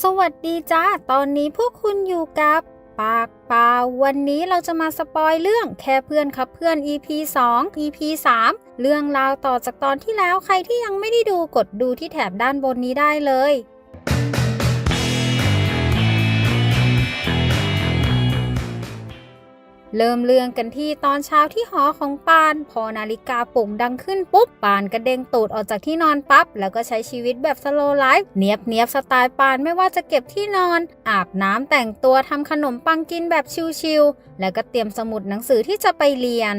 สวัสดีจ้า ตอนนี้พวกคุณอยู่กับ ปากเปล่าวันนี้เราจะมาสปอยเรื่องแค่เพื่อนครับเพื่อน EP 2 EP 3 เรื่องราวต่อจากตอนที่แล้วใครที่ยังไม่ได้ดูกดดูที่แถบด้านบนนี้ได้เลย เริ่มเรื่องกันที่ตอนเช้าที่หอของปาน พอนาฬิกาปลุกดังขึ้นปุ๊บ ปานกระเด้งตูดออกจากที่นอนปั๊บ แล้วก็ใช้ชีวิตแบบสโลไลฟ์เนียบเนียบสไตล์ปานไม่ว่าจะเก็บที่นอน อาบน้ำแต่งตัวทำขนมปังกินแบบชิลๆ แล้วก็เตรียมสมุดหนังสือที่จะไปเรียน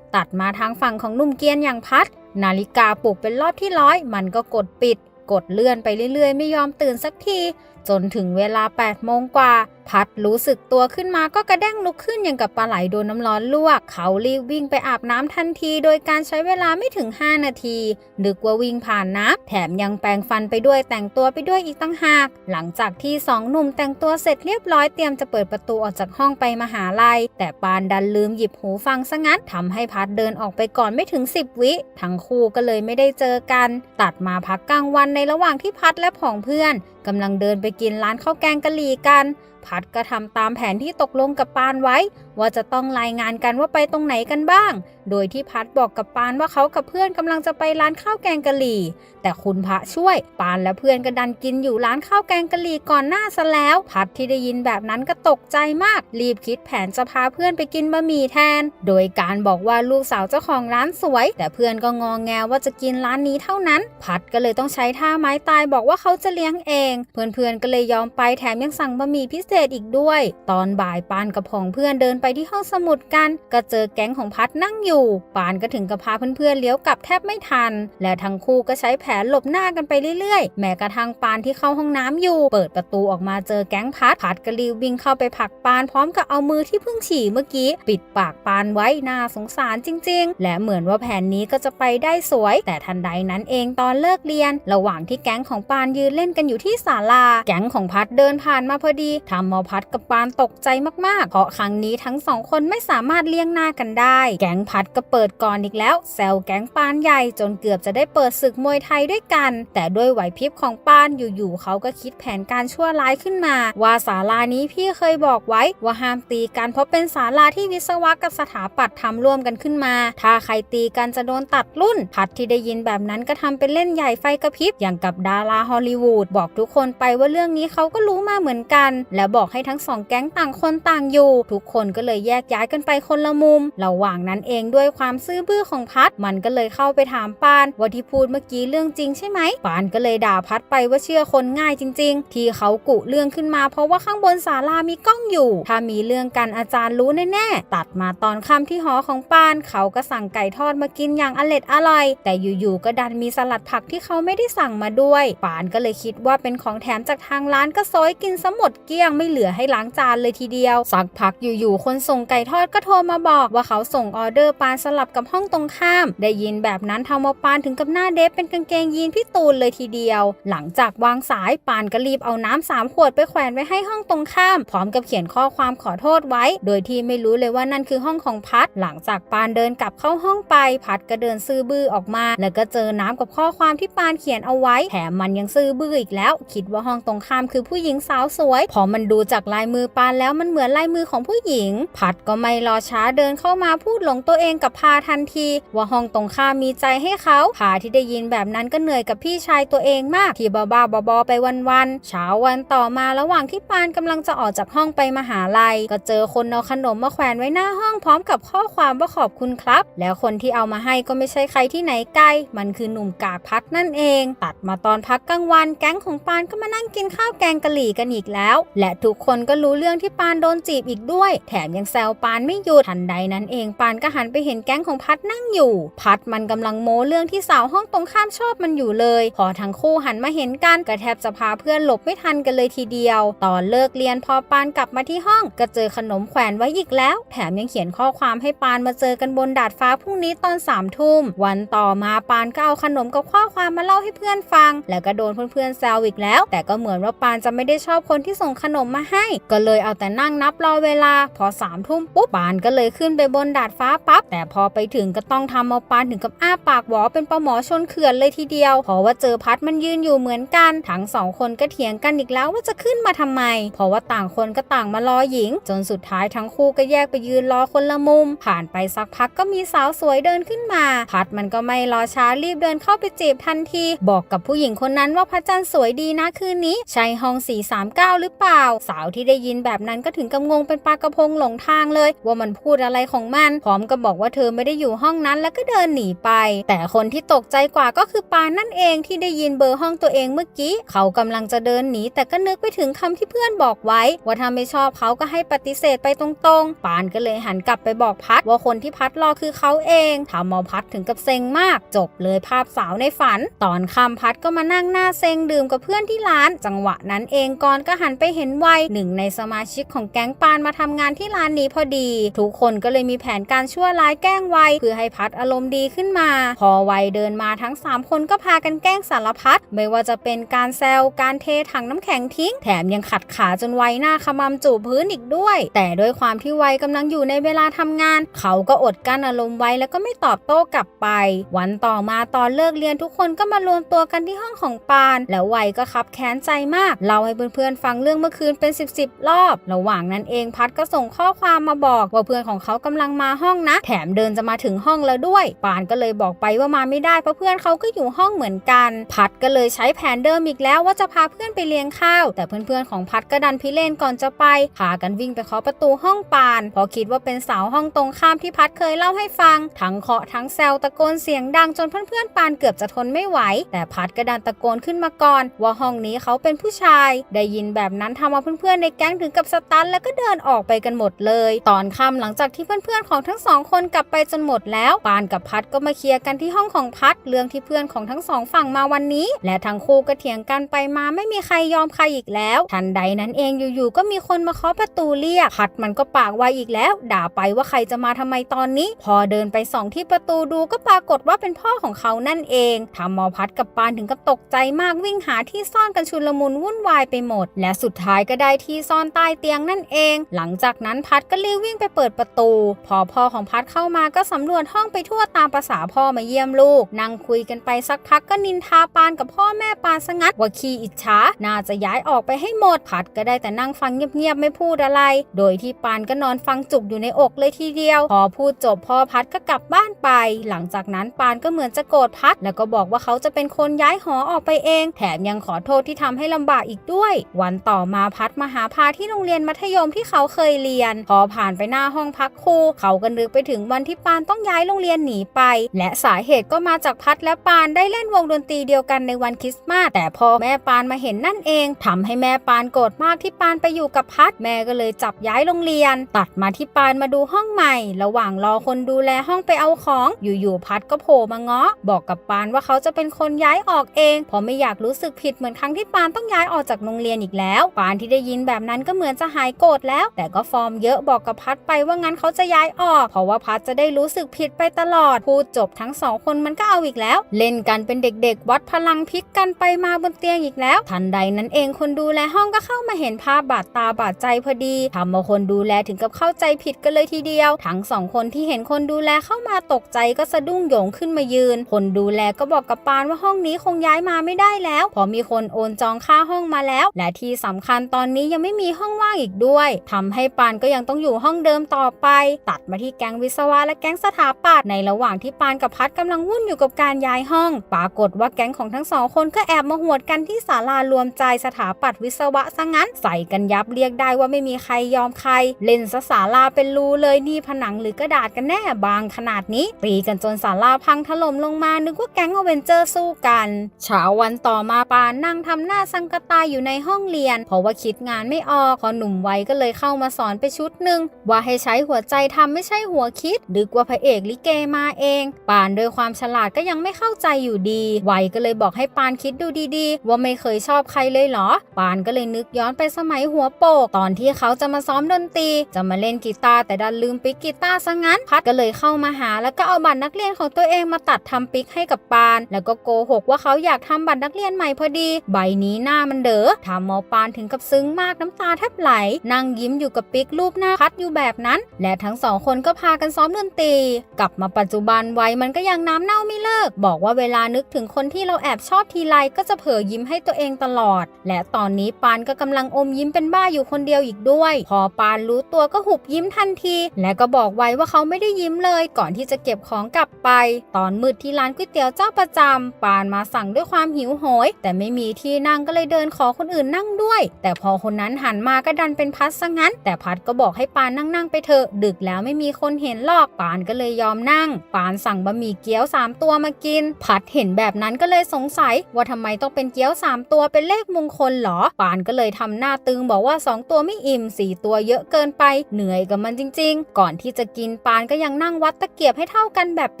ตัดมาทางฝั่งของนุ่มเกียนอย่างพัด นาฬิกาปลุกเป็นรอบที่ร้อย มันก็กดปิด กดเลื่อนไปเรื่อยๆ ไม่ยอมตื่นสักทีจนถึงเวลา8โมงกว่า พัดรู้สึกตัวขึ้นมาก็กระเด้งลุกขึ้นอย่างกับปลาไหลโดนน้ำร้อนลวก เขารีบวิ่งไปอาบน้ำทันที โดยการใช้เวลาไม่ถึง 5 นาทีนึกว่าวิ่งผ่านนะแถมยังแปรงฟันไปด้วยแต่งตัวไปด้วยอีกตั้งหาก หลังจากที่สองหนุ่มแต่งตัวเสร็จเรียบร้อยเตรียมจะเปิดประตูออกจากห้องไปมหาลัย แต่ปานดันลืมหยิบหูฟังซะงั้นทำให้พัดเดินออกไปก่อนไม่ถึง 10 วิ ทั้งคู่ก็เลยไม่ได้เจอกัน ตัดมาพักกลางวันในระหว่างที่พัดและผองเพื่อน กำลังเดินไปกินร้านข้าวแกงกะหรี่กัน พัดก็ทำตามแผนที่ตกลงกับปานไว้ ว่าจะต้องรายงานกันว่าไปตรงไหนกันบ้าง โดยที่พัดบอกกับปานว่าเขากับเพื่อนกำลังจะไปร้านข้าวแกงกะหรี่ แต่คุณพระช่วย ปานและเพื่อนก็ดันกินอยู่ร้านข้าวแกงกะหรี่ก่อนหน้าซะแล้ว พัดที่ได้ยินแบบนั้นก็ตกใจมาก รีบคิดแผนจะพาเพื่อนไปกินบะหมี่แทน โดยการบอกว่าลูกสาวเจ้าของร้านสวย แต่เพื่อนก็งองแงว่าจะกินร้านนี้เท่านั้น พัดก็เลยต้องใช้ท่าไม้ตายบอกว่าเขาจะเลี้ยงเอง เพื่อนๆก็เลยยอมไปแถมยังสั่งบะหมี่พิเศษอีกด้วย ตอนบ่ายปานกับผองเพื่อนเดินไปที่ห้องสมุดกัน ก็เจอแก๊งของพัดนั่งอยู่ ปานก็ถึงกับพาเพื่อนๆเลี้ยวกลับแทบไม่ทัน และทั้งคู่ก็ใช้แผนหลบหน้ากันไปเรื่อยๆ แม้กระทั่งปานที่เข้าห้องน้ำอยู่ เปิดประตูออกมาเจอแก๊งพัด พัดก็รีบวิ่งเข้าไปผลักปานพร้อมกับเอามือที่เพิ่งฉี่เมื่อกี้ ปิดปากปานไว้น่าสงสารจริง ๆ และเหมือนว่าแผนนี้ก็จะไปได้สวย แต่ทันใดนั้นเองตอนเลิกเรียน ระหว่างที่แก๊งของปานยืนเล่นกันอยู่ที่ศาลา แก๊งของพัดเดินผ่านมาพอดีทำมอพัดกับปานตกใจมากๆ เพราะครั้งนี้ทั้งสองคนไม่สามารถเลี่ยงหน้ากันได้ แก๊งพัดก็เปิดก่อนอีกแล้ว แซวแก๊งปานใหญ่จนเกือบจะได้เปิดศึกมวยไทยด้วยกัน แต่ด้วยไหวพริบของปานอยู่ๆเขาก็คิดแผนการชั่วร้ายขึ้นมา ว่าศาลานี้พี่เคยบอกไว้ว่าห้ามตีกันเพราะเป็นศาลาที่วิศวะกับสถาปัตย์ทำร่วมกันขึ้นมา ถ้าใครตีกันจะโดนตัดรุ่น พัดที่ได้ยินแบบนั้นก็ทำเป็นเล่นใหญ่ไฟกระพริบอย่างกับดาราฮอลลีวูดบอกทุกคนไปว่าเรื่องนี้เขาก็รู้มาเหมือนกัน และบอกให้ทั้งสองแก๊งต่างคนต่างอยู่ ทุกคนก็เลยแยกย้ายกันไปคนละมุม ระหว่างนั้นเองด้วยความซื่อบื้อของพัดมันก็เลยเข้าไปถามปานว่าที่พูดเมื่อกี้เรื่องจริงใช่ไหมปานก็เลยด่าพัดไปว่าเชื่อคนง่ายจริง ๆ ที่เขากุเรื่องขึ้นมาเพราะว่าข้างบนศาลามีกล้องอยู่ ถ้ามีเรื่องกันอาจารย์รู้แน่ๆตัดมาตอนค่ำที่หอของปาน เขาก็สั่งไก่ทอดมากินอย่างอร็ดอร่อย แต่อยู่ๆก็ดันมีสลัดผักที่เขาไม่ได้สั่งมาด้วย ปานก็เลยคิดว่าเป็นของแถมจากทางร้านก็ซอยกินซะหมดเกลี้ยงไม่เหลือให้ล้างจานเลยทีเดียว สักพักอยู่ๆคนส่งไก่ทอดก็โทรมาบอกว่าเขาส่งออเดอร์ปานสลับกับห้องตรงข้าม ได้ยินแบบนั้นทำเอปานถึงกับหน้าเดฟเป็นกางเกงยีนพี่ตูนเลยทีเดียว หลังจากวางสายปานก็รีบเอาน้ำสามขวดไปแขวนไว้ให้ห้องตรงข้าม พร้อมกับเขียนข้อความขอโทษไว้ โดยที่ไม่รู้เลยว่านั่นคือห้องของพัด หลังจากปานเดินกลับเข้าห้องไป พัดก็เดินซื้อบื้อออกมา แล้วก็เจอน้ำกับข้อความที่ปานเขียนเอาไว้ แถมมันยังซื้อบื้ออีกแล้ว คิดว่าห้องตรงข้ามคือผู้หญิงสาวสวย พอมันดูจากลายมือปานแล้วมันเหมือนลายมือของผู้หญิง พัดก็ไม่รอช้าเดินเข้ามาพูดหลงตัวเองกับพาทันที ว่าห้องตรงข้ามมีใจให้เขาพาที่ได้ยินแบบนั้นก็เหนื่อยกับพี่ชายตัวเองมาก ที่บ้าๆบอๆไปวันๆเช้าวันต่อมาระหว่างที่ปานกำลังจะออกจากห้องไปมหาลัย ก็เจอคนเอาขนมมาแขวนไว้หน้าห้องพร้อมกับข้อความว่าขอบคุณครับ แล้วคนที่เอามาให้ก็ไม่ใช่ใครที่ไหนไกล มันคือหนุ่มกากพัดนั่นเอง ตัดมาตอนพักกลางวันแก๊งของปานก็มานั่งกินข้าวแกงกะหรี่กันอีกแล้ว และทุกคนก็รู้เรื่องที่ปานโดนจีบอีกด้วย แถมยังแซวปานไม่หยุดทันใดนั้นเองปานก็หันไปเห็นแก๊งของพัดนั่งอยู่ พัดมันกำลังโม้เรื่องที่สาวห้องตรงข้ามชอบมันอยู่เลย พอทั้งคู่หันมาเห็นกันก็แทบจะพาเพื่อนหลบไม่ทันกันเลยทีเดียว ตอนเลิกเรียนพอปานกลับมาที่ห้อง ก็เจอขนมแขวนไว้อีกแล้ว แถมยังเขียนข้อความให้ปานมาเจอกันบนดาดฟ้าพรุ่งนี้ตอนสามทุ่มวันต่อมาปานก็เอาขนมกับข้อความมาเล่าให้เพื่อนฟัง แล้วก็โดนเพื่อนๆแซวอีกแล้ว แต่ก็เหมือนว่าปานจะไม่ได้ชอบคนที่ส่งขนมมาให้ ก็เลยเอาแต่นั่งนับรอเวลา พอสามทุ่มปุ๊บปานก็เลยขึ้นไปบนดาดฟ้าปั๊บแต่พอไปถึงก็ต้องทำเอาปานถึงกับอ้าปากหวอเป็นปลาหมอชนเขื่อนเลยทีเดียวเพราะว่าเจอพัดมันยืนอยู่เหมือนกันทั้งสองคนก็เถียงกันอีกแล้วว่าจะขึ้นมาทำไม เพราะว่าต่างคนก็ต่างมารอหญิง จนสุดท้ายทั้งคู่ก็แยกไปยืนรอคนละมุม ผ่านไปสักพักก็มีสาวสวยเดินขึ้นมา พัดมันก็ไม่รอช้ารีบเดินเข้าไปจีบทันที บอกกับผู้หญิงคนนั้นว่าพระจันทร์สวยดีนะคืนนี้ ใช่ห้อง 439 หรือเปล่าสาวที่ได้ยินแบบนั้นก็ถึงกับงงเป็นปลากระพงหลงทางเลย ว่ามันพูดอะไรของมันพร้อมกับบอกว่าเธอไม่ได้อยู่ห้องนั้นแล้วก็เดินหนีไป แต่คนที่ตกใจกว่าก็คือปานนั่นเองที่ได้ยินเบอร์ห้องตัวเองเมื่อกี้เขากำลังจะเดินหนีแต่ก็นึกไปถึงคำที่เพื่อนบอกไว้ ว่าถ้าไม่ชอบเขาก็ให้ปฏิเสธไปตรงๆ ปานก็เลยหันกลับไปบอกพัดว่าคนที่พัดรอคือเขาเองทำเอาพัดถึงกับเซ็งมาก จบเลยภาพสาวในฝัน ตอนค่ำพัดก็มานั่งหน้าเซ็งดื่มกับเพื่อนที่ร้าน จังหวะนั้นเองกอนก็หันไปเห็นวัยหนึ่งในสมาชิกของแก๊งปานมาทำงานที่ร้านนี้พอดี ทุกคนก็เลยมีแผนการชั่วร้ายแกล้งวัยเพื่อให้พัดอารมณ์ดีขึ้นมา พอวัยเดินมาทั้ง 3 คนก็พากันแกล้งสารพัดไม่ว่าจะเป็นการแซวการเทถังน้ำแข็งทิ้ง แถมยังขัดขาจนวัยหน้าขมำจูบพื้นอีกด้วย แต่ด้วยความที่วัยกำลังอยู่ในเวลาทำงาน เขาก็อดกั้นอารมณ์ไว้แล้วก็ไม่ตอบโต้กลับไป วันต่อมาตอนเลิกเรียนทุกคนก็มารวมตัวกันที่ห้องของปาน แล้ววัยก็คับแค้นใจมากเล่าให้เพื่อนๆฟังเรื่องเมื่อคืนเป็น 10บสรอบ ระหว่างนั้นเองพัดก็ส่งข้อความมาบอกว่าเพื่อนของเขากำลังมาห้องนะ แถมเดินจะมาถึงห้องแล้วด้วย ปานก็เลยบอกไปว่ามาไม่ได้เพราะเพื่อนเขาก็อยู่ห้องเหมือนกัน พัดก็เลยใช้แผนเดิมอีกแล้วว่าจะพาเพื่อนไปเลี้ยงข้าว แต่เพื่อนๆของพัดก็ดันพิเรนก่อนจะไปพากันวิ่งไปเคาะประตูห้องปานพราะคิดว่าเป็นสาวห้องตรงข้ามที่พัดเคยเล่าให้ฟัง ทั้งเคาะทั้งแซวตะโกนเสียงดังจนเพื่อนๆปานเกือบจะทนไม่ไหว แต่พัดก็ดันตะโกนขึ้นมาก่อน ว่าห้องนี้เขาเป็นผู้ชาย ได้ยินแบบนั้นทำเอาเพื่อนๆในแก๊งถึงกับสตันแล้วก็เดินออกไปกันหมดเลย ตอนค่ำหลังจากที่เพื่อนๆของทั้งสองคนกลับไปจนหมดแล้วปานกับพัดก็มาเคลียร์กันที่ห้องของพัดเรื่องที่เพื่อนของทั้งสองฝั่งมาวันนี้ และทั้งคู่ก็เถียงกันไปมาไม่มีใครยอมใครอีกแล้ว ทันใดนั้นเองอยู่ๆก็มีคนมาเคาะประตูเรียกพัดมันก็ปากไวอีกแล้ว ด่าไปว่าใครจะมาทำไมตอนนี้ พอเดินไปส่องที่ประตูดูก็ปรากฏว่าเป็นพ่อของเขานั่นเองทำมอพัดกับปานถึงกับตกใจมากวิ่งหาที่ซ่อนกันชุลมุนวุ่นวายไปหมด และสุดท้ายก็ได้ที่ซ่อนใต้เตียงนั่นเอง หลังจากนั้นพัดก็รีบวิ่งไปเปิดประตู พอพ่อของพัดเข้ามาก็สำรวจห้องไปทั่วตามภาษาพ่อมาเยี่ยมลูก นั่งคุยกันไปสักพักก็นินทาปานกับพ่อแม่ปานสงัดว่าขี้อิจฉาน่าจะย้ายออกไปให้หมดพัดก็ได้แต่นั่งฟังเงียบๆไม่พูดอะไร โดยที่ปานก็นอนฟังจุกอยู่ในอกเลยทีเดียว พอพูดจบพ่อพัดก็กลับบ้านไป หลังจากนั้นปานก็เหมือนจะโกรธพัด แล้วก็บอกว่าเขาจะเป็นคนย้ายหอออกไปเอง แถมยังขอโทษที่ทำให้ลำบากอีกด้วย วันต่อมาพัดมาหาพาที่โรงเรียนมัธยมที่เขาเคยเรียน พอผ่านไปหน้าห้องพักครูเขาก็นึกไปถึงวันที่ปานต้องย้ายโรงเรียนหนีไป และสาเหตุก็มาจากพัดและปานได้เล่นวงดนตรีเดียวกันในวันคริสต์มาสแต่พอแม่ปานมาเห็นนั่นเองทำให้แม่ปานโกรธมากที่ปานไปอยู่กับพัดแม่ก็เลยจับย้ายโรงเรียน ตัดมาที่ปานมาดูห้องใหม่ ระหว่างรอคนดูแลห้องไปเอาของ อยู่ๆพัดก็โผล่มาเงาะบอกกับปานว่าเขาจะเป็นคนย้ายออกเองเพราะไม่อยากรู้สึกผิดเหมือนครั้งที่ปานต้องย้ายออกจากโรงเรียนอีกแล้ว ปานที่ได้ยินแบบนั้นก็เหมือนจะหายโกรธแล้ว แต่ก็ฟอร์มเยอะบอกกับพัดไปว่างั้นเขาจะย้ายออก เพราะว่าพัดจะได้รู้สึกผิดไปตลอด พูดจบทั้งสองคนมันก็เอาอีกแล้ว เล่นกันเป็นเด็กๆ วัดพลังพลิกกันไปมาบนเตียงอีกแล้ว ทันใดนั้นเองคนดูแลห้องก็เข้ามาเห็นภาพบาดตาบาดใจพอดีทำเอาคนดูแลถึงกับเข้าใจผิดกันเลยทีเดียว ทั้งสองคนที่เห็นคนดูแลเข้ามาตกใจก็สะดุ้งโหยงขึ้นมายืน คนดูแลก็บอกกับปานว่าห้องนี้คงย้ายมาไม่ได้แล้วพราะมีคนโอนจองค่าห้องมาแล้ว และที่สำคัญตอนนี้ยังไม่มีห้องว่างอีกด้วยทำให้ปานก็ยังต้องอยู่ห้องเดิมต่อไป ตัดมาที่แก๊งวิศวะและแก๊งสถาปัตย์ในระหว่างที่ปานกับพัดกำลังวุ่นอยู่กับการย้ายห้อง ปรากฏว่าแก๊งของทั้งสองคนก็แอบมาหวดกันที่ศาลารวมใจสถาปัตย์วิศวะซะงั้น ใส่กันยับเรียกได้ว่าไม่มีใครยอมใคร เล่นซะศาลาเป็นรูเลยนี่ผนังหรือกระดาษกันแน่บางขนาดนี้ ตีกันจนศาลาพังถล่มลงมานึกว่าแก๊งอเวนเจอร์สู้กันเช้าวันต่อมาปานนั่งทำหน้าสังกตายอยู่ในห้องเรียน เพราะว่าคิดงานไม่ออกพอหนุ่มวัยก็เลยเข้ามาสอนไปชุดหนึ่งว่าให้ใช้หัวใจทำไม่ใช่หัวคิดดึกว่าพระเอกลิเกมาเอง ปานโดยความฉลาดก็ยังไม่เข้าใจอยู่ดีวัยก็เลยบอกให้ปานคิดดูดีๆ ว่าไม่เคยชอบใครเลยเหรอ ปานก็เลยนึกย้อนไปสมัยหัวโปก ตอนที่เขาจะมาซ้อมดนตรี จะมาเล่นกีตาร์แต่ดันลืมปิกกีตาร์ซะงั้น พัดก็เลยเข้ามาหา แล้วก็เอาบัตรนักเรียนของตัวเองมาตัดทำปิกให้กับปาน แล้วก็โกหกว่าเขาอยากทำบัตรนักเรียนใหม่พอดี ใบนี้หน้ามันเด๋อทำหมอปานถึงกับซึ้งมากน้ำตาแทบไหล นั่งยิ้มอยู่กับปิกรูปหน้าพัดอยู่แบบนั้น และทั้งสองคนก็พากันซ้อมดนตรี กลับมาปัจจุบันวัยมันก็ยังน้ำเน่าไม่เลิก บอกว่าเวลานึกถึงคนที่เราแอบชอบทีไรก็จะเผลอยิ้มให้ตัวเองตลอด และตอนนี้ปานก็กำลังอมยิ้มเป็นบ้าอยู่คนเดียวอีกด้วย พอปานรู้ตัวก็หุบยิ้มทันที และก็บอกไว้ว่าเขาไม่ได้ยิ้มเลย ก่อนที่จะเก็บของกลับไป ตอนมืดที่ร้านก๋วยเตี๋ยวเจ้าประจำปานมาสั่งด้วยความหิวโหย แต่ไม่มีที่นั่งก็เลยเดินขอคนอื่นนั่งด้วย แต่พอคนนั้นหันมาก็ดันเป็นพัดซะงั้น แต่พัดก็บอกให้ปานนั่งนั่งๆไปเถอะ ดึกแล้วไม่มีคนเห็นหรอกปานก็เลยยอมนั่ง ปานสั่งบะหมี่เกี๊ยวสามตัวมากิน พัดเห็นแบบนั้นก็เลยสงสัย ว่าทำไมต้องเป็นเกี๊ยวสามตัวเป็นเลขมงคลหรอ ปานก็เลยทำหน้าตึงบอกว่าสองตัวไม่อิ่มสี่ตัวเยอะเกินไป เหนื่อยกับมันจริง ๆ ก่อนที่จะกินปานก็ยังนั่งวัดตะเกียบให้เท่ากันแบบเ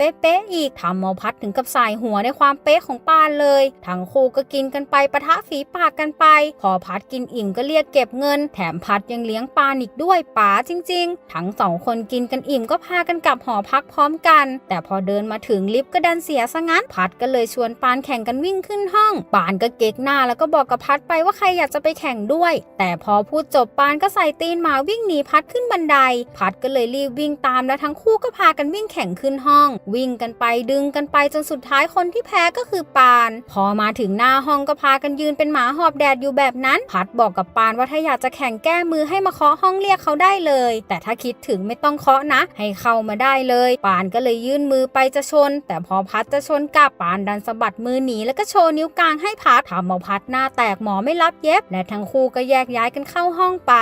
ป๊ะๆอีกทำเอาพัดถึงกับสายหัวในความเป๊ะของปานเลยทั้งคู่ก็กินกันไปปะทะฝีปากกันไป พอพัดกินอิ่มก็เรียกเก็บเงิน แถมพัดยังเลี้ยงปานอีกด้วยป๋าจริง ๆ ทั้งสองคนกินกันอิ่มก็พากันกลับหอพักพร้อมกัน แต่พอเดินมาถึงลิฟต์ก็ดันเสียซะงั้นพัดก็เลยชวนปานแข่งกันวิ่งขึ้นห้อง ปานก็เก๊กหน้าแล้วก็บอกกับพัดไปว่าใครอยากจะไปแข่งด้วย แต่พอพูดจบปานก็ใส่ตีนหมาวิ่งหนีพัดขึ้นบันได พัดก็เลยรีบวิ่งตามแล้วทั้งคู่ก็พากันวิ่งแข่งขึ้นห้อง วิ่งกันไปดึงกันไปจนสุดท้ายคนที่แพ้ก็คือปาน พอมาถึงหน้าห้องก็พากันยืนเป็นหมาหอบแดดอยู่แบบนั้น พัดบอกกับปานว่าถ้าอยากจะแข่งแก้มือให้มาเคาะห้องเรียกเขาได้เลย แต่ถ้าคิดถึงไม่ต้องเคาะนะ ให้เข้ามาได้เลย ปานก็เลยยื่นมือไปจะชน แต่พอพัดจะชนกลับปานดันสะบัดมือหนีแล้วก็โชว์นิ้วกลางให้พัดทำเอาพัดหน้าแตกหมอไม่รับเย็บ และทั้งคู่ก็แยกย้ายกันเข้าห้องไป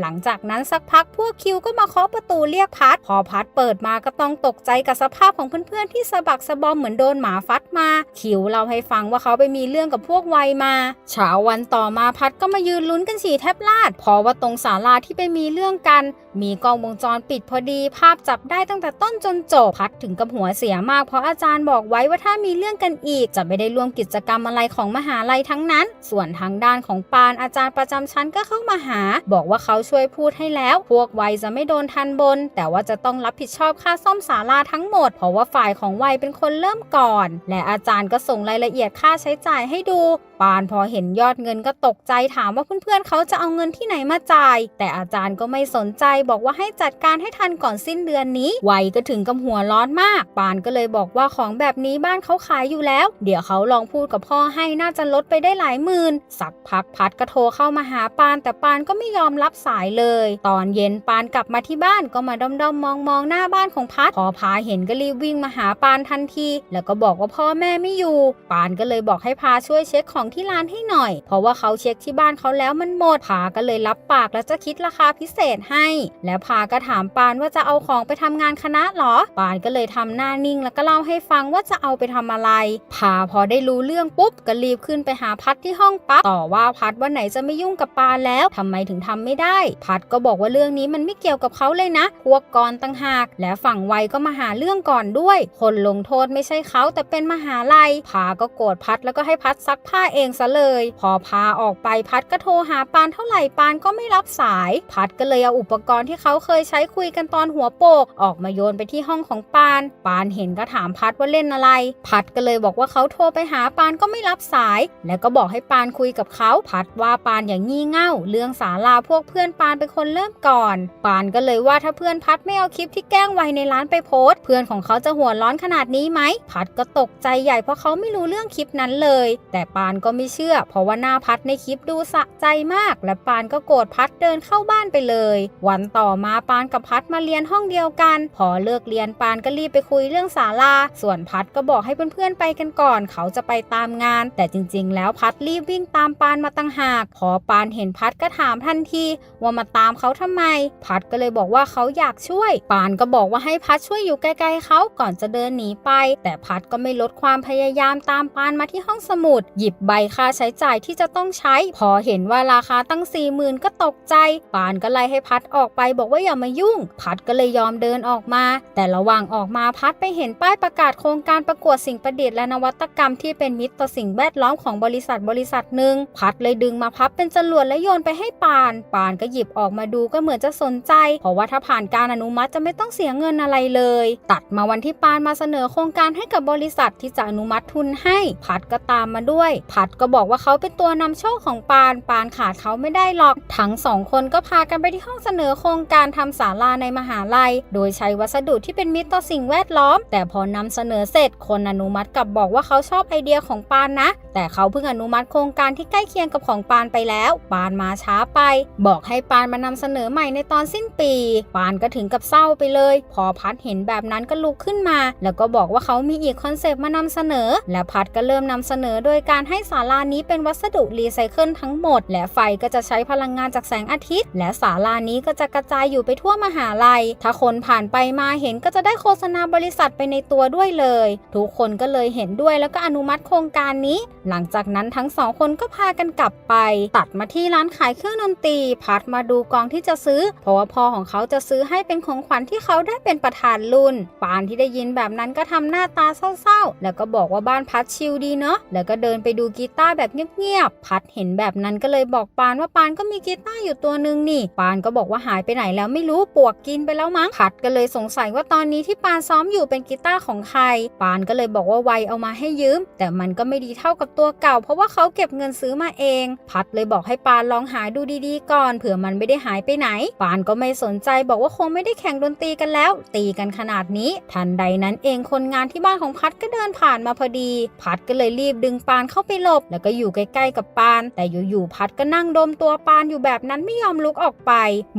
หลังจากนั้นสักพักพวกคิวก็มาเคาะประตูเรียกพัด พอพัดเปิดมาก็ต้องตกใจกับสภาพของเพื่อนๆที่สะบักสะบอมเหมือนโดนหมาฟัดมา คิวเล่าให้ฟังว่าเขาไปมีเรื่องกับพวกวัยมาเช้าวันต่อมาพัดก็มายืนลุ้นกันฉี่แทบลาด เพราะว่าตรงศาลาที่ไปมีเรื่องกัน มีกล้องวงจรปิดพอดี ภาพจับได้ตั้งแต่ต้นจนจบ พัดถึงกับหัวเสียมาก เพราะอาจารย์บอกไว้ว่าถ้ามีเรื่องกันอีก จะไม่ได้ร่วมกิจกรรมอะไรของมหาลัยทั้งนั้น ส่วนทางด้านของปานอาจารย์ประจำชั้นก็เข้ามาหา บอกว่าเขาช่วยพูดให้แล้ว พวกวัยจะไม่โดนทันบน แต่ว่าจะต้องรับผิดชอบค่าซ่อมศาลาทั้งหมด เพราะว่าฝ่ายของวัยเป็นคนเริ่มก่อน และอาจารย์ก็ส่งรายละเอียดค่าใช้จ่ายให้ดู ปานพอเห็นยอดเงินก็ตกใจถามว่าเพื่อนๆเขาจะเอาเงินที่ไหนมาจ่าย แต่อาจารย์ก็ไม่สนใจบอกว่าให้จัดการให้ทันก่อนสิ้นเดือนนี้ ไวยก็ถึงกับหัวร้อนมาก ปานก็เลยบอกว่าของแบบนี้บ้านเขาขายอยู่แล้ว เดี๋ยวเขาลองพูดกับพ่อให้น่าจะลดไปได้หลายหมื่น สักพักพัดก็โทรเข้ามาหาปาน แต่ปานก็ไม่ยอมรับสายเลย ตอนเย็นปานกลับมาที่บ้านก็มาด้อมๆมองๆหน้าบ้านของพัดพอพาเห็นก็รีบวิ่งมาหาปานทันที แล้วก็บอกว่าพ่อแม่ไม่อยู่ ปานก็เลยบอกให้พาช่วยเช็คของที่ร้านให้หน่อย เพราะว่าเขาเช็คที่บ้านเขาแล้วมันหมดพาก็เลยรับปากแล้วจะคิดราคาพิเศษให้ แล้วพาก็ถามปานว่าจะเอาของไปทำงานคณะหรอ ปานก็เลยทำหน้านิ่งแล้วก็เล่าให้ฟังว่าจะเอาไปทำอะไรพาพอได้รู้เรื่องปุ๊บก็รีบขึ้นไปหาพัดที่ห้องปั๊บต่อว่าพัดว่าไหนจะไม่ยุ่งกับปานแล้วทำไมถึงทำไม่ได้ พัดก็บอกว่าเรื่องนี้มันไม่เกี่ยวกับเขาเลยนะพวกกรตั้งหาก และฝั่งไวยก็มาหาเรื่องก่อนด้วย คนลงโทษไม่ใช่เขาแต่เป็นมหาลัยพาก็โกรธพัดแล้วก็ให้พัดซักผ้าเองซะเลย พอพาออกไปพัดก็โทรหาปานเท่าไหร่ปานก็ไม่รับสาย พัดก็เลยเอาอุปกรณ์ที่เขาเคยใช้คุยกันตอนหัวโปก ออกมาโยนไปที่ห้องของปาน ปานเห็นก็ถามพัดว่าเล่นอะไร พัดก็เลยบอกว่าเขาโทรไปหาปานก็ไม่รับสาย แล้วก็บอกให้ปานคุยกับเขาพัดว่าปานอย่างงี่เง่า เรื่องสาลาพวกเพื่อนปานเป็นคนเริ่มก่อน ปานก็เลยว่าถ้าเพื่อนพัดไม่เอาคลิปที่แกล้งไวในร้านไปโพสต์เพื่อนของเขาจะหัวร้อนขนาดนี้ไหมพัดก็ตกใจใหญ่เพราะเขาไม่รู้เรื่องคลิปนั้นเลย แต่ปานก็ก็ไม่เชื่อ เพราะว่าหน้าพัดในคลิปดูสะใจมาก และปานก็โกรธพัดเดินเข้าบ้านไปเลย วันต่อมาปานกับพัดมาเรียนห้องเดียวกัน พอเลิกเรียนปานก็รีบไปคุยเรื่องศาลา ส่วนพัดก็บอกให้เพื่อนๆไปกันก่อน เขาจะไปตามงาน แต่จริง ๆ แล้วพัดรีบวิ่งตามปานมาตั้งหาก พอปานเห็นพัดก็ถามทันที ว่ามาตามเขาทำไม พัดก็เลยบอกว่าเขาอยากช่วย ปานก็บอกว่าให้พัดช่วยอยู่ไกลๆเขาก่อนจะเดินหนีไป แต่พัดก็ไม่ลดความพยายามตามปานมาที่ห้องสมุด หยิบใบค่าใช้จ่ายที่จะต้องใช้ พอเห็นว่าราคาตั้ง4ี่หมื่นก็ตกใจ ปานก็ไล่ให้พัดออกไปบอกว่าอย่ามายุ่ง พัดก็เลยยอมเดินออกมา แต่ระหว่างออกมาพัดไปเห็นป้ายประกาศโครงการประกวดสิ่งประดิษฐ์และนวัตกรรมที่เป็นมิตรต่อสิ่งแวดล้อมของบริษัทบริษัทหนึ่งพัดเลยดึงมาพับเป็นจรวดและโยนไปให้ปาน ปานก็หยิบออกมาดูก็เหมือนจะสนใจ เพราะว่าถ้าผ่านการอนุมัติจะไม่ต้องเสียเงินอะไรเลย ตัดมาวันที่ปานมาเสนอโครงการให้กับบริษัทที่จะอนุมัติทุนให้ พัดก็ตามมาด้วย พัดดก็บอกว่าเขาเป็นตัวนำโชคของปาน ปานขาดเขาไม่ได้หรอก ทั้งสองคนก็พากันไปที่ห้องเสนอโครงการทำศาลาในมหาลัย โดยใช้วัสดุที่เป็นมิตรต่อสิ่งแวดล้อม แต่พอนำเสนอเสร็จ คนอนุมัติกลับบอกว่าเขาชอบไอเดียของปานนะ แต่เขาเพิ่งอนุมัติโครงการที่ใกล้เคียงกับของปานไปแล้ว ปานมาช้าไป บอกให้ปานมานำเสนอใหม่ในตอนสิ้นปี ปานก็ถึงกับเศร้าไปเลย พอพัดเห็นแบบนั้นก็ลุกขึ้นมา แล้วก็บอกว่าเขามีอีกคอนเซปต์มานำเสนอ และพัดก็เริ่มนำเสนอโดยการให้ศาลานี้เป็นวัสดุรีไซเคิลทั้งหมด และไฟก็จะใช้พลังงานจากแสงอาทิตย์ และศาลานี้ก็จะกระจายอยู่ไปทั่วมหาลัย ถ้าคนผ่านไปมาเห็นก็จะได้โฆษณาบริษัทไปในตัวด้วยเลย ทุกคนก็เลยเห็นด้วยแล้วก็อนุมัติโครงการนี้ หลังจากนั้นทั้งสองคนก็พากันกลับไป ตัดมาที่ร้านขายเครื่องดนตรี พัดมาดูกองที่จะซื้อ เพราะว่าพ่อของเขาจะซื้อให้เป็นของขวัญที่เขาได้เป็นประธานรุ่น ปานที่ได้ยินแบบนั้นก็ทำหน้าตาเศร้าๆ แล้วก็บอกว่าบ้านพัดชิลดีเนาะ แล้วก็เดินไปดูกีตาร์แบบเงียบๆ พัดเห็นแบบนั้นก็เลยบอกปานว่าปานก็มีกีตาร์อยู่ตัวหนึ่งนี่ ปานก็บอกว่าหายไปไหนแล้วไม่รู้ปวกกินไปแล้วมั้ง พัดก็เลยสงสัยว่าตอนนี้ที่ปานซ้อมอยู่เป็นกีตาร์ของใคร ปานก็เลยบอกว่าไวเอามาให้ยืม แต่มันก็ไม่ดีเท่ากับตัวเก่า เพราะว่าเขาเก็บเงินซื้อมาเอง พัดเลยบอกให้ปานลองหาดูดีๆ ก่อน เผื่อมันไม่ได้หายไปไหน ปานก็ไม่สนใจบอกว่าคงไม่ได้แข่งดนตรีกันแล้ว ตีกันขนาดนี้ ทันใดนั้นเองคนงานที่บ้านของพัดก็เดินผ่านมาพอดี พัดก็เลยรีบดึงปานเข้าไปหลบ แล้วก็อยู่ใกล้ๆกับปาน แต่อยู่ๆพัดก็นั่งดมตัวปานอยู่แบบนั้นไม่ยอมลุกออกไป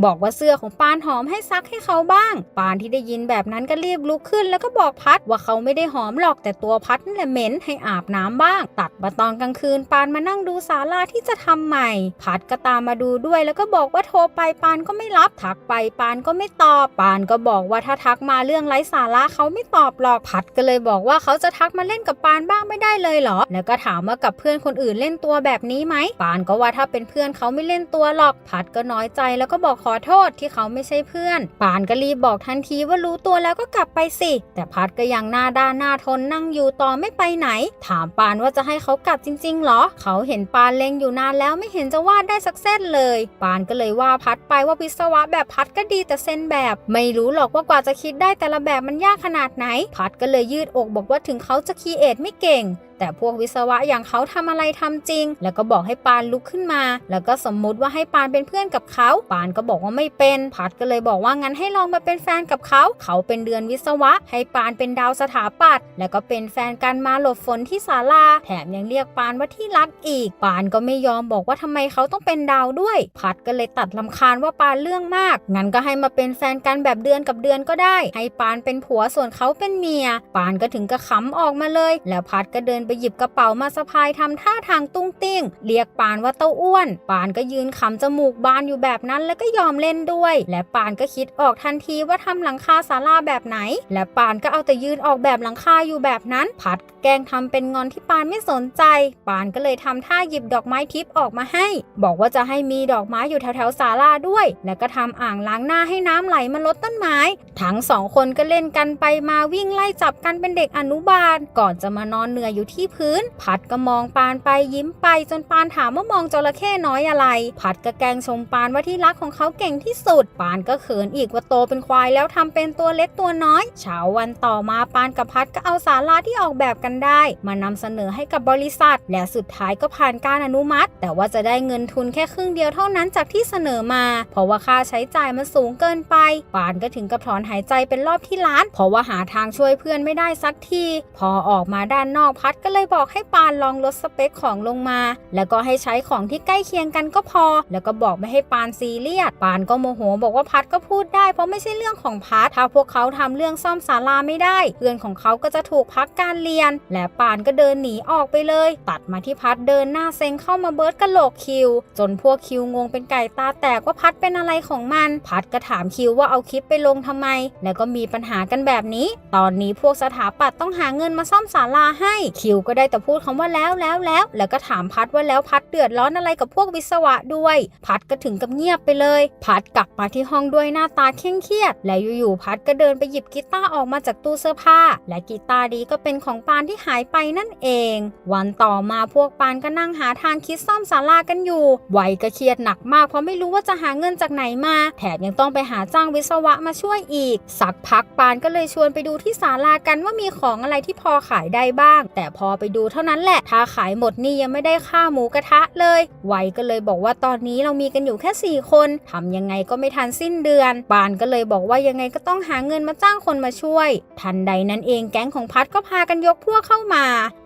บอกว่าเสื้อของปานหอมให้ซักให้เขาบ้าง ปานที่ได้ยินแบบนั้นก็รีบลุกขึ้น แล้วก็บอกพัดว่าเขาไม่ได้หอมหรอกแต่ตัวพัดนั่นแหละเหม็นให้อาบน้ำบ้าง ตัดมาตอนกลางคืนปานมานั่งดูศาลาที่จะทำใหม่ พัดก็ตามมาดูด้วยแล้วก็บอกว่าโทรไปปานก็ไม่รับทักไปปานก็ไม่ตอบปานก็บอกว่าถ้าทักมาเรื่องไร้สาระเขาไม่ตอบหรอกพัดก็เลยบอกว่าเขาจะทักมาเล่นกับปานบ้างไม่ได้เลยเหรอ แล้วก็ถามว่ากับเพื่อนคนอื่นเล่นตัวแบบนี้ไหมปานก็ว่าถ้าเป็นเพื่อนเขาไม่เล่นตัวหรอก พัดก็น้อยใจแล้วก็บอกขอโทษที่เขาไม่ใช่เพื่อน ปานก็รีบบอกทันทีว่ารู้ตัวแล้วก็กลับไปสิ แต่พัดก็ยังหน้าด้านหน้าทนนั่งอยู่ต่อไม่ไปไหน ถามปานว่าจะให้เขากลับจริงๆเหรอ เขาเห็นปานเล็งอยู่นานแล้วไม่เห็นจะวาดได้สักเส้นเลย ปานก็เลยว่าพัดไปว่าวิศวะแบบพัดก็ดีแต่เส้นแบบ ไม่รู้หรอกว่ากว่าจะคิดได้แต่ละแบบมันยากขนาดไหน พัดก็เลยยืดอกบอกว่าถึงเขาจะคีเอทไม่เก่ง แต่พวกวิศวะอย่างเขาทำอะไรทำจริง แล้วก็บอกให้ปานลุกขึ้นมา แล้วก็สมมุติว่าให้ปานเป็นเพื่อนกับเขาปานก็บอกว่าไม่เป็นพัดก็เลยบอกว่างั้นให้ลองมาเป็นแฟนกับเขา เขาเป็นเดือนวิศวะ ให้ปานเป็นดาวสถาปัตย์แล้วก็เป็นแฟนกันมาหลบฝนที่ศาลาแถมยังเรียกปานว่าที่รักอีก ปานก็ไม่ยอมบอกว่าทำไมเขาต้องเป็นดาวด้วย พัดก็เลยตัดลำคาญว่าปานเรื่องมาก งั้นก็ให้มาเป็นแฟนกันแบบเดือนกับเดือนก็ได้ ให้ปานเป็นผัวส่วนเขาเป็นเมีย ปานก็ถึงกับขำออกมาเลย แล้วพัดก็เดินไปหยิบกระเป๋ามาสะพายทำท่าทางตุ้งติ้ง เรียกปานว่าเต้าอ้วน ปานก็ยืนขำจมูกบานอยู่แบบนั้นแล้วก็ยอมเล่นด้วย และปานก็คิดออกทันทีว่าทำหลังคาศาลาแบบไหน และปานก็เอาแต่ยืนออกแบบหลังคาอยู่แบบนั้นพัดแกงทำเป็นงอนที่ปานไม่สนใจ ปานก็เลยทำท่าหยิบดอกไม้ทิพย์ออกมาให้ บอกว่าจะให้มีดอกไม้อยู่แถวๆศาลาด้วย แล้วก็ทำอ่างล้างหน้าให้น้ำไหลมาลดต้นไม้ ทั้งสองคนก็เล่นกันไปมาวิ่งไล่จับกันเป็นเด็กอนุบาล ก่อนจะมานอนเหนื่อยอยู่ที่พื้นพัดก็มองปานไปยิ้มไป จนปานถามว่ามองจระเข้น้อยอะไรพัดก็แกงชมปานว่าที่รักของเขาเก่งที่สุด ปานก็เขินอีกว่าโตเป็นควายแล้วทำเป็นตัวเล็กตัวน้อยเช้าวันต่อมาปานกับพัดก็เอาศาลาที่ออกแบบกันได้ มานำเสนอให้กับบริษัท และสุดท้ายก็ผ่านการอนุมัติ แต่ว่าจะได้เงินทุนแค่ครึ่งเดียวเท่านั้นจากที่เสนอมา เพราะว่าค่าใช้จ่ายมันสูงเกินไป ปานก็ถึงกับถอนหายใจเป็นรอบที่ล้าน เพราะว่าหาทางช่วยเพื่อนไม่ได้สักที พอออกมาด้านนอกพัดก็เลยบอกให้ปานลองลดสเปคของลงมา แล้วก็ให้ใช้ของที่ใกล้เคียงกันก็พอ แล้วก็บอกไม่ให้ปานซีเรียสปานก็โมโห บอกว่าพัดก็พูดได้เพราะไม่ใช่เรื่องของพัดถ้าพวกเขาทำเรื่องซ่อมศาลาไม่ได้ เพื่อนของเขาก็จะถูกพักการเรียน และปานก็เดินหนีออกไปเลย ตัดมาที่พัดเดินหน้าเซ็งเข้ามาเบิร์ดกะโหลกคิว จนพวกคิวงงเป็นไก่ตาแตกว่าพัดเป็นอะไรของมัน พัดก็ถามคิวว่าเอาคลิปไปลงทำไม แล้วก็มีปัญหากันแบบนี้ ตอนนี้พวกสถาปัตย์ต้องหาเงินมาซ่อมศาลาให้คิวก็ได้แต่พูดคำว่าแล้วแล้วแล้ว แล้วก็ถามพัดว่าแล้วพัดเดือดร้อนอะไรกับพวกวิศวะด้วย พัดก็ถึงกับเงียบไปเลย พัดกลับมาที่ห้องด้วยหน้าตาเคร่งเครียด และอยู่ๆพัดก็เดินไปหยิบกีตาร์ออกมาจากตู้เสื้อผ้า และกีตาร์ดีก็เป็นของปานที่หายไปนั่นเอง วันต่อมาพวกปานก็นั่งหาทางคิดซ่อมศาลากันอยู่ไวยก็เครียดหนักมากเพราะไม่รู้ว่าจะหาเงินจากไหนมา แถมยังต้องไปหาจ้างวิศวะมาช่วยอีก สักพักปานก็เลยชวนไปดูที่ศาลากันว่ามีของอะไรที่พอขายได้บ้าง แต่พออไปดูเท่านั้นแหละ ถ้าขายหมดนี่ยังไม่ได้ค่าหมูกระทะเลยไวก็เลยบอกว่าตอนนี้เรามีกันอยู่แค่ 4 คนทำยังไงก็ไม่ทันสิ้นเดือน ปานก็เลยบอกว่ายังไงก็ต้องหาเงินมาจ้างคนมาช่วย ทันใดนั้นเองแก๊งของพัดก็พากันยกพวกเข้ามา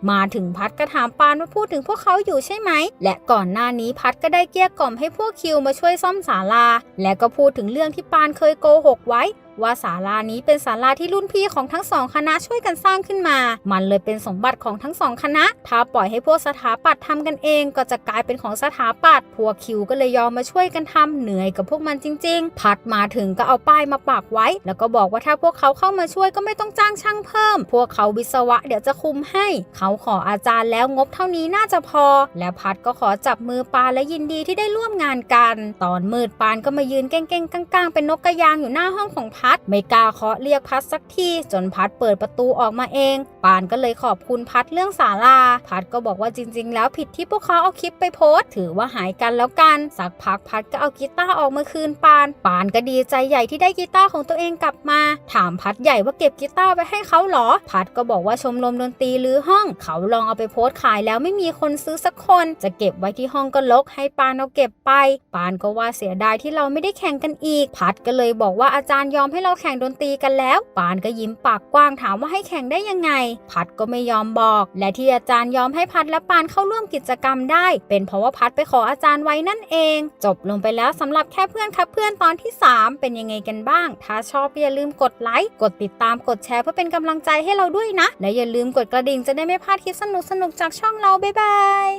มาถึงพัดก็ถามปานว่าพูดถึงพวกเขาอยู่ใช่ไหม และก่อนหน้านี้พัดก็ได้เกลี้ยกล่อมให้พวกคิวมาช่วยซ่อมศาลา และก็พูดถึงเรื่องที่ปานเคยโกหกไว้ ว่าศาลานี้เป็นศาลาที่รุ่นพี่ของทั้งสองคณะช่วยกันสร้างขึ้นมา มันเลยเป็นสมบัติของทั้งสองคณะ ถ้าปล่อยให้พวกสถาปัตย์ทำกันเองก็จะกลายเป็นของสถาปัตย์พวกคิวก็เลยยอมมาช่วยกันทำเหนื่อยกับพวกมันจริง ๆ พัดมาถึงก็เอาป้ายมาปักไว้ แล้วก็บอกว่าถ้าพวกเขาเข้ามาช่วยก็ไม่ต้องจ้างช่างเพิ่ม พวกเขาวิศวะเดี๋ยวจะคุมให้ เขาขออาจารย์แล้วงบเท่านี้น่าจะพอ และพัดก็ขอจับมือปานและยินดีที่ได้ร่วมงานกัน ตอนมืดปานก็มายืนเก้งๆก้างๆเป็นนกกระยางอยู่หน้าห้องของพััดไม่กล้าเคาะเรียกพัดสักทีจนพัดเปิดประตูออกมาเอง ปานก็เลยขอบคุณพัดเรื่องศาลา พัดก็บอกว่าจริง ๆ แล้วผิดที่พวกเขาเอาคลิปไปโพสต์ถือว่าหายกันแล้วกัน สักพักพัดก็เอากีตาร์ออกมาคืนปาน ปานก็ดีใจใหญ่ที่ได้กีตาร์ของตัวเองกลับมา ถามพัดใหญ่ว่าเก็บกีตาร์ไปให้เขาเหรอ พัดก็บอกว่าชมรมดนตรีหรือห้อง เขาลองเอาไปโพสต์ขายแล้วไม่มีคนซื้อสักคน จะเก็บไว้ที่ห้องก็ลกให้ปานเอาเก็บไป ปานก็ว่าเสียดายที่เราไม่ได้แข่งกันอีก พัดก็เลยบอกว่าอาจารย์ยอมให้เราแข่งดนตรีกันแล้ว ปานก็ยิ้มปากกว้างถามว่าให้แข่งได้ยังไง พัดก็ไม่ยอมบอก และที่อาจารย์ยอมให้พัดและปานเข้าร่วมกิจกรรมได้ เป็นเพราะว่าพัดไปขออาจารย์ไว้นั่นเอง จบลงไปแล้วสำหรับแค่เพื่อนครับเพื่อนตอนที่ 3 เป็นยังไงกันบ้าง ถ้าชอบอย่าลืมกดไลค์กดติดตามกดแชร์เพื่อเป็นกำลังใจให้เราด้วยนะ และอย่าลืมกดกระดิ่งจะได้ไม่พลาดคลิปสนุกๆจากช่องเราบ๊ายบาย